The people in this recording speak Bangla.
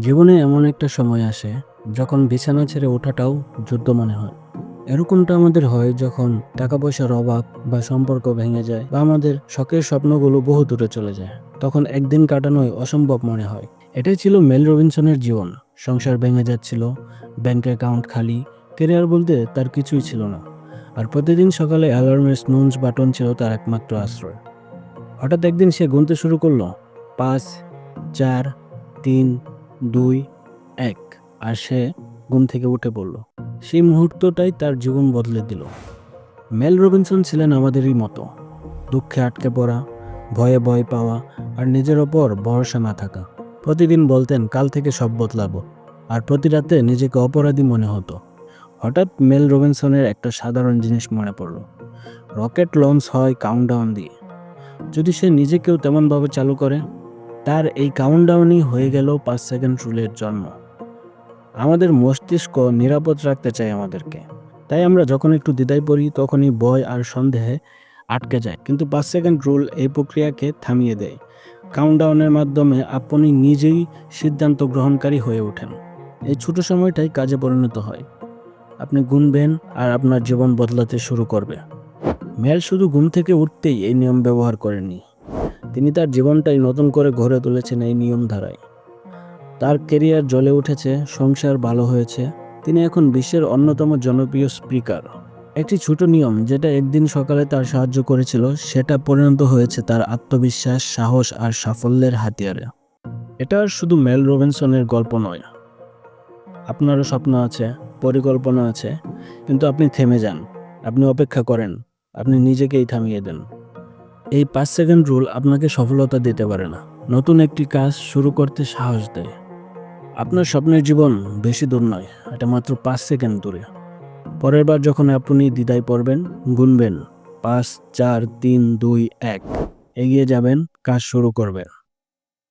জীবনে এমন একটা সময় আসে যখন বিছানা ছেড়ে ওঠাটাও যুদ্ধ মনে হয়। এরকমটা আমাদের হয় যখন টাকা পয়সার অভাব বা সম্পর্ক ভেঙে যায় বা আমাদের শখের স্বপ্নগুলো বহু দূরে চলে যায়, তখন একদিন কাটানোই অসম্ভব মনে হয়। এটাই ছিল মেল রবিনসনের জীবন। সংসার ভেঙে যাচ্ছিল, ব্যাংক অ্যাকাউন্ট খালি, কেরিয়ার বলতে তার কিছুই ছিল না। আর প্রতিদিন সকালে অ্যালার্মের স্নুন্স বাটন ছিল তার একমাত্র আশ্রয়। হঠাৎ একদিন সে গুনতে শুরু করল, পাঁচ, চার, তিন দুই, এক। আর সে ঘুম থেকে উঠে পড়ল। সেই মুহূর্তটাই তার জীবন বদলে দিল। মেল রবিনসন ছিলেন আমাদেরই মতো। দুঃখে আটকে পড়া, ভয়ে ভয় পাওয়া, আর নিজের ওপর ভরসা না থাকা। প্রতিদিন বলতেন, কাল থেকে সব বদলাবো। আর প্রতি রাতে নিজেকে অপরাধী মনে হতো। হঠাৎ মেল রবিনসনের একটা সাধারণ জিনিস মনে পড়ল। রকেট লঞ্চ হয় কাউন্টডাউন দিয়ে। যদি সে নিজেকেও তেমনভাবে চালু করে তার এই কাউন্টডাউনই হয়ে গেল পাঁচ সেকেন্ড রুলের জন্ম। আমাদের মস্তিষ্ক নিরাপদ রাখতে চায় আমাদেরকে। তাই আমরা যখন একটু দ্বিধায় পড়ি, তখনই ভয় আর সন্দেহে আটকে যায়। কিন্তু পাঁচ সেকেন্ড রুল এই প্রক্রিয়াকে থামিয়ে দেয়। কাউন্টডাউনের মাধ্যমে আপনি নিজেই সিদ্ধান্ত গ্রহণকারী হয়ে ওঠেন। এই ছোট সময়টাই কাজে পরিণত হয়। আপনি গুনবেন আর আপনার জীবন বদলাতে শুরু করবে। মেল শুধু ঘুম থেকে উঠতেই এই নিয়ম ব্যবহার করেননি তিনি তার জীবনটাই নতুন করে গড়ে তুলেছেন এই নিয়ম ধারায় তার কেরিয়ার জ্বলে উঠেছে, সংসার ভালো হয়েছে। তিনি এখন বিশ্বের অন্যতম জনপ্রিয় স্পিকার একটি ছোট নিয়ম যেটা একদিন সকালে তার সাহায্য করেছিল, সেটা পরিণত হয়েছে তার আত্মবিশ্বাস, সাহস আর সাফল্যের হাতিয়ারে। এটা শুধু মেল রবিনসনের গল্প নয়। আপনারও স্বপ্ন আছে, পরিকল্পনা আছে, কিন্তু আপনি থেমে যান। আপনি অপেক্ষা করেন। আপনি নিজেকেই থামিয়ে দেন। এই পাঁচ সেকেন্ড রুল আপনাকে সফলতা দিতে পারে না। নতুন একটি কাজ শুরু করতে সাহস দেয়। আপনার স্বপ্নের জীবন বেশি দূর নয়, এটা মাত্র পাঁচ সেকেন্ড দূরে। পরের বার যখন আপনি দ্বিধায় পড়বেন, গুনবেন, পাঁচ, চার, তিন, দুই, এক, এগিয়ে যাবেন, কাজ শুরু করবেন।